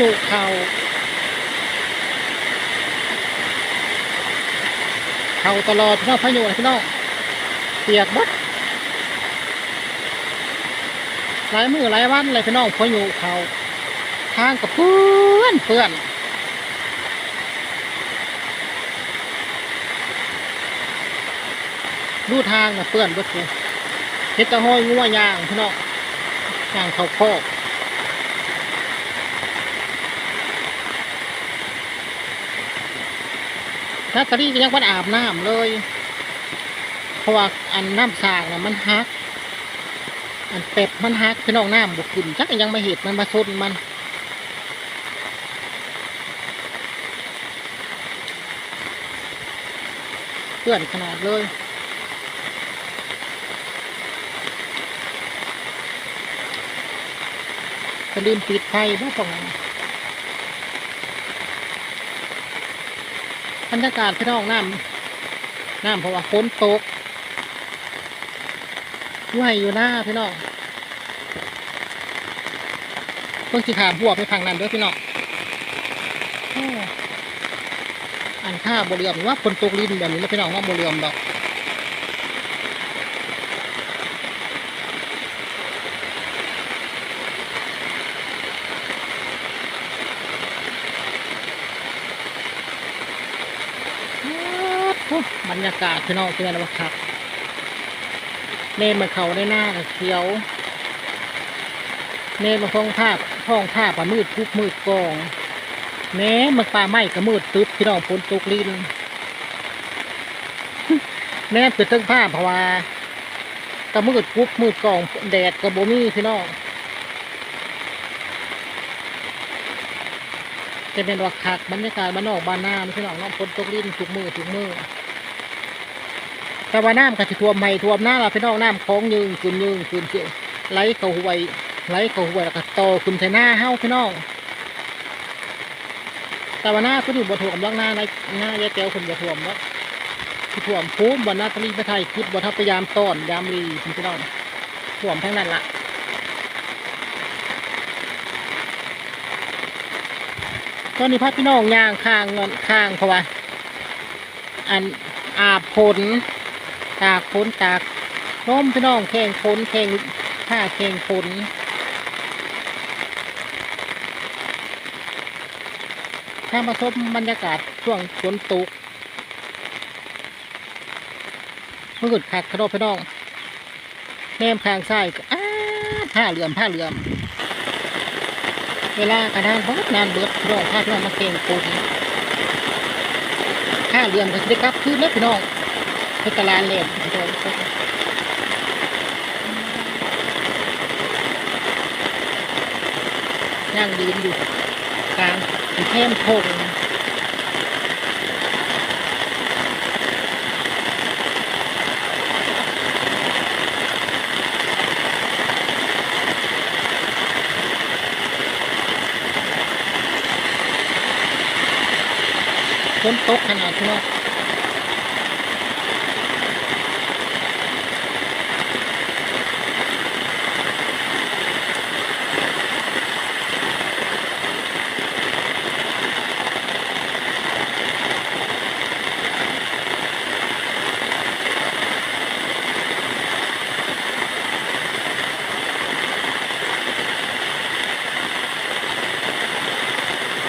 ยุเขาเขาตลอดพี่น้องพายุนะพี่น้องเปียกหมดหลายมือหลายวันเลยพี่น้องพายุเขาทางกับเพื่อนเพื่อนดูทางนะเพื่อนบดเลยเฮ็ดตะห้อยงัวยางพี่น้องยางเขาโคก นักกะรีก็ยังวันอาบน้ำเลย เพราะว่าอันน้ำสางน่ะมันฮัก อันเป็ดมันฮักพี่น้องน้ำบุกขึ้นจักยังมาเห็ดมันมาซนมันเพื่อนขนาดเลยจะลืมปิดไฟบ่ตรงนั้น รรยากาศพี่น้องน้ำน้ำเพราะว่าฝนตกอยู่ให้อยู่หน้าพี่น้องเพิ่งสิขามหัวไปพังนั้นด้วยพี่น้องอันข่าบเรือมว่าฝนตกลินแบบนี้แล้วพี่น้องว่าบเรือมดอกโอ้ บรรยากาศพี่น้องเป็นไรบ้างครับเน่มาเขาได้หน้าเขียวเน่มาพ้องภาพพ้องภาพมืดทุกมืดกองแหน่มันปลาไหม้ก็มืดตึ๊บพี่น้องฝนตกลิ้นแน่เปิดตั้งภาพเพราะว่าก็มืดปุ๊บมืดกองแดดกับโบมี่พี่น้องจะเป็นวักคักบรรยากาศบ้านนอกบ้านนาพี่น้องน้องฝนตกลิ้นทุกมือทุกมือ แต่ว่าน้ำก็สิท่วมไม่ท่วมหน้าเราพี่น้องน้ำคลองยืงขึ้นยืงขึ้นเสียไหลเข้าห้วยไหลเข้าห้วยแล้วก็โตอขึ้นใส่หน้าเฮ้าพี่น้องแต่ว่าหน้าก็อยู่บนถ่วมล่างหน้าในหน้าแยายแก้วคนจะถ่วมแล้วที่ถ่วมภูมิบนหน้าตรีไปไทยคิดบนทัพพยายามต้อนยามรีพี่น้องถ่วมทั้งนั้นละตอนนี้พักพี่น้องย่างข้างเงินข้างเพราะว่าอันอาบฝน ตากฝนตากน้มพี่น้องแข่งฝนแข่งผ้าแข่งฝนถ้ามาชมบรรยากาศช่วงฝนตกมืดคักกระโดดพี่น้องแนมข้างซ้ายอ้าผ้าเหลื่อมผ้าเหลื่อม เวลากระดานเบิดนานเบิดพี่น้องผ้าพี่น้องมาเก่งฝนผ้าเหลื่อมก็จะได้กลับคืนแล้วพี่น้อง ให้ตลาดเล่นพี่น้องนั่งยืนอยู่กลางเข้มพงฝนตกขนาดที่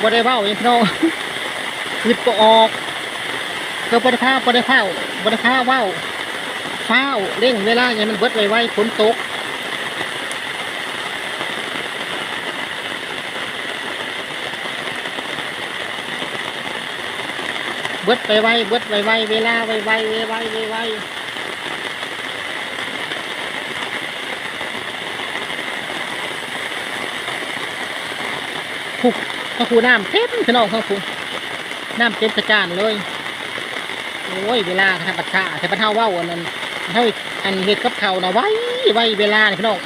บ่ได้เบ้าอย่างพี่น้องคิดก็ออก ก็บ่ได้าบ่ได้ข้าบ่ได้าเว้าเฝ้าวเร่งเวลาอย่างมันเบิดไวๆฝนตกเบิดไปไวเบิดไปไวเวลาไวไวไวไวไวไวผูก ข้าคูน้ำเต็มพี่น้องข้าคูน้ำเต็มกระจานเลย โอ้ยเวลาทำปัดชาแต่ปัดเท่าว่าอันนั้นเท่าอันเห็ดกับเขานะไว้ไว้เวลานี่พี่น้อง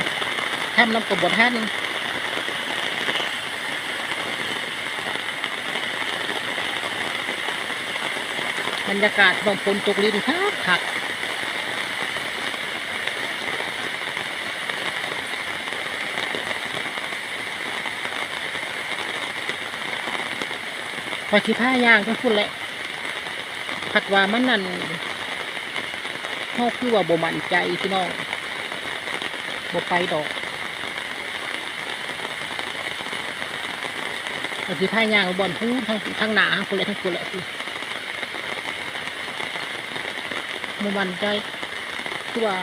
ทำน้ำกบบท่านบรรยากาศบางฝนตกลิ้นคักคัก พอสิผ้ายางก็พูดแหละผัดว่ามันนั่นเฮาคือว่าบ่มั่นใจพี่น้องบ่ไปดอกพอสิผ้ายางบ่อนพูทั้งทั้งหนาคนเลยทั้งคนแหละบ่มั่นใจคือว่า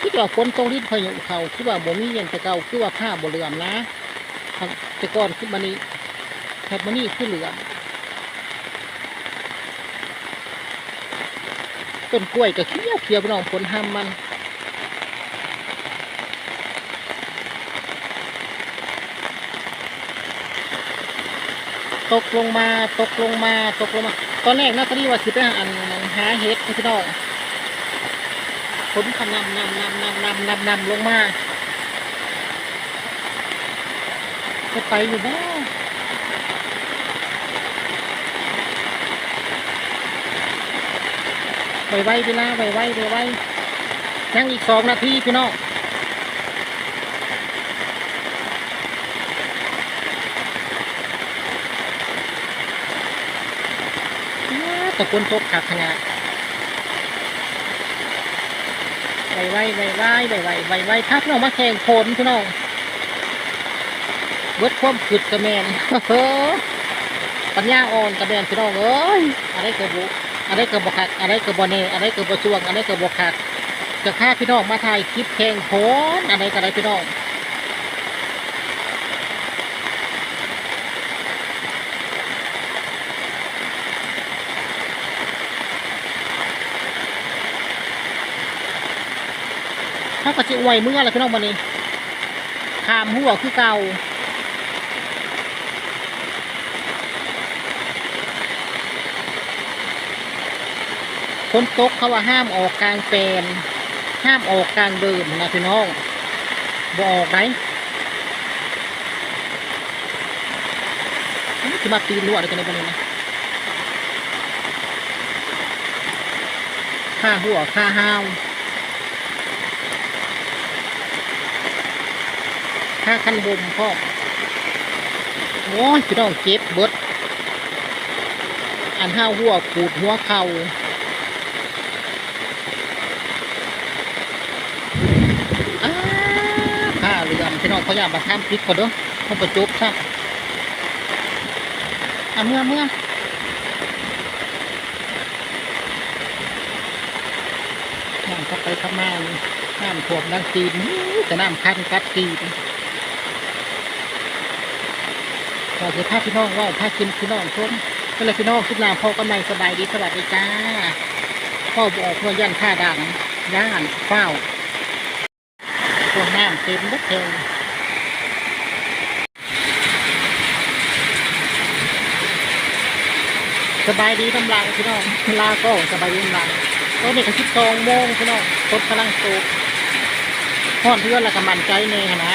คือว่าฝนตกลิ้นพายุเขาคือว่าบ่มีเย็นแต่เก่าคือว่าผ้าบ่เหลื่อมนะแต่ก่อนคือบันนี้แถบมันนี่คือเหลื่อม ต้นกล้วยก็เขียวเขียวพี่น้องผลห้ามมันตกลงมาตกลงมาตกลงมา ตอนแรกนะตอนนี้ว่าสิไปหาอันหาเห็ดพี่น้องผลขนำนำนำนำนำนำนำลงมาจะไปอยู่บ้าง ไวไวๆเวลาไวไวไวไวๆนั่งอีกสองนาทีพี่น้องตะกุนตกขักขนาดไวไวไวไวไวไวไวไวถ้าพี่น้องมาแข่งโคนพี่น้องเบิดความขืดกระแมนเฮ้อปัญญาอ่อนกระแมนพี่น้องเอ้ยอะไรเกิดบุ อะไรเกิดบกขัดอะไรเกิดบอเน่อะไรเกิดบช่วงอะไรเกิดบกขัดจะฆ่าพี่น้องมาถ่ายคลิปแข่งโคนอะไรกันอะไรพี่น้องเขาก็จะอวยเมื่อไรพี่น้องวันนี้ขามหัวคือเก่า คนตกเขาว่าห้ามออกกลางแปลนห้ามออกกลางเดินนะพี่น้องบออกไหมจะมาตีนรั่วอะไรกันในวันนี้นะข้าหัวข้าห้าวค่าคันบมพ่อโอ้ยพี่น้องเจ็บเบิดอันห้าหัวขูดหัวเข่าผ้าเหลือม พี่น้องเขาอยากมาทำพริกก่อนเด้อเขาประจบครับอะเมื่อเมื่อน้ำเข้าไปข้ามาน้ำท่วมดังตีนแต่น้ำคันกัดตีนก็คือถ้าพี่น้องว่าถ้ากินพี่น้องชมก็เลยพี่น้องทุกนามพ่อก็ไม่สบายดีสวัสดีจ้าพ่อบอกเพื่อย่านท่าดังย่านเฝ้าพวกน้ำเต็มรถเทล สบายดีกำลังพี่น้องลาก็สบายดีกำลังตอนนี้ก็สิดกองโมงพี่น้องรถกำลังโตห้อนเพื่อนแล้วก็มันใจเน่นะ